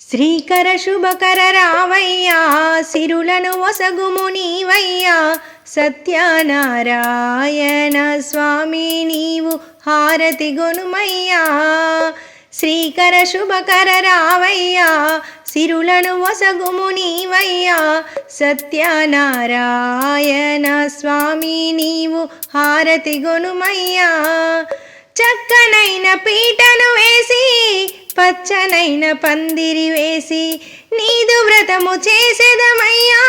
శ్రీకర శుభకర రావయ్యా సిరులను ఒసగుము నీవయ్యా. సత్యనారాయణ స్వామి నీవు హారతి గొనుమయ్యా. శ్రీకర శుభకర రావయ్యా సిరులను ఒసగుము నీవయ్యా. సత్యనారాయణ స్వామి నీవు హారతి గొనుమయ్యా. చక్కనైన పీటను వేసి పచ్చనైన పందిరి వేసి నీదు వ్రతము చేసేదమయ్యా.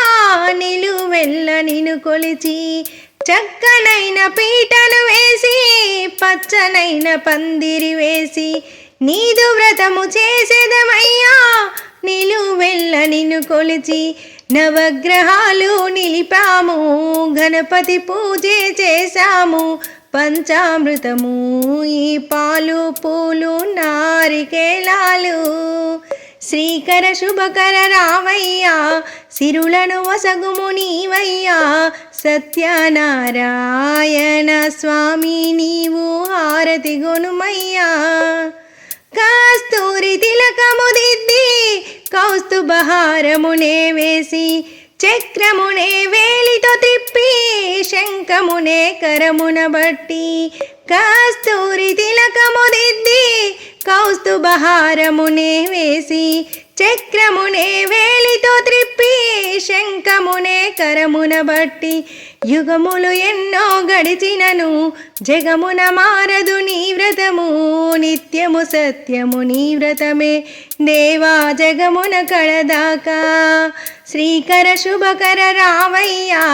నిలువెల్ల నిను కొలిచి చక్కనైన పీటలు వేసి పచ్చనైన పందిరి వేసి నీదు వ్రతము చేసేదమయ్యా. నిలువెల్ల నిన్ను కొలిచి నవగ్రహాలు నిలిపాము. గణపతి పూజ చేశాము. పంచామృతము ఈ పాలు పూలు నారికేలాలు. శ్రీకర శుభకర రావయ్యా సిరులను వసగుము నీవయ్యా. సత్యనారాయణ స్వామి నీవు హారతి గొనుమయ్యా. కస్తూరి తిలకము దిద్ది కౌస్తుభహారమునే వేసి చక్రమునే వేలితో తిలకమునే కరమున బట్టి కస్తూరి తిలకము దిద్ది కౌస్తుభహారమునే వేసి చక్రమునే వేలితో త్రిప్పి శంఖమునే కరమున బట్టి. యుగములు ఎన్నో గడిచినను జగమున మారదు నీ వ్రతము నిత్యము సత్యము నీ వ్రతమే. దేవా జగమున కడదాకా శ్రీకర శుభకర రావయ్యా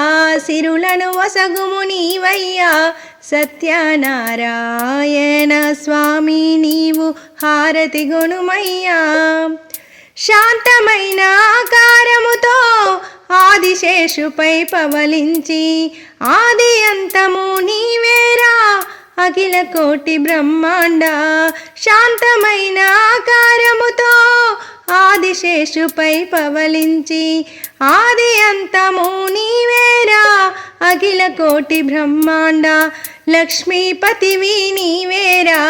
సిరులను వసగుము నీవయ్యా. సత్యనారాయణ స్వామి నీవు హారతి గుణుమయ్యా శాంతమైన ఆకారముతో ఆదిశేషుపై పవలించి ఆది అంతము నీవేరా. అఖిల కోటి బ్రహ్మాండ శాంతమైన ఆకారముతో ఆదిశేషుపై పవలించి ఆది అంతము నీవేరా అఖిల కోటి బ్రహ్మాండ లక్ష్మీపతివి నీవేరా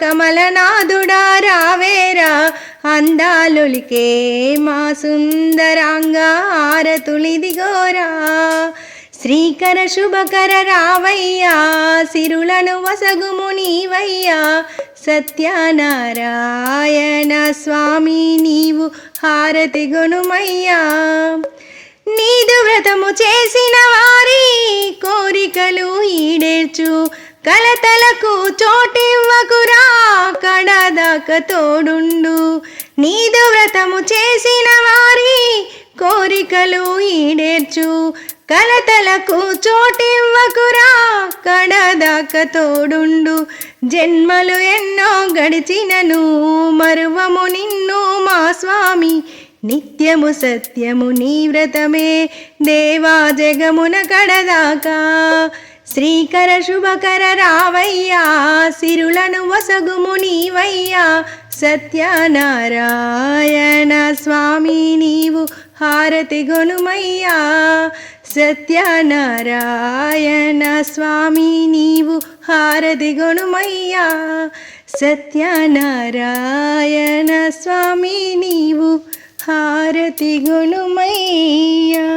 కమలనాథుడా రావేరా అందాలొలికే మా సుందరాంగ ఆరతులిదిగోరా శ్రీకర శుభకర రావయ్యా సిరులను వసగుము నీవయ్యా సత్యనారాయణ స్వామి నీవు హారతి గొనుమయ్యా. నీదు వ్రతము ఈడేర్చు కలతలకు చోటివ్వకురా కడదాక తోడుండు. నీదు వ్రతము చేసిన వారి కోరికలు ఈడేర్చు. కలతలకు చోటివ్వకురా కడదాక తోడుండు. జన్మలు ఎన్నో గడిచినను. మరువము నిన్ను మా స్వామి. నిత్యము సత్యము నీ వ్రతమే. దేవా జగమున కడదాకా. శ్రీకర శుభకర రావయ్యా సిరులను వసగుము నీవయ్యా సత్యనారాయణ స్వామి నీవు హారతి గొనుమయ్యా సత్యనారాయణ స్వామి నీవు హారతి గొనుమయ్యా సత్యనారాయణ స్వామి నీవు హారతి గొనుమయ్యా.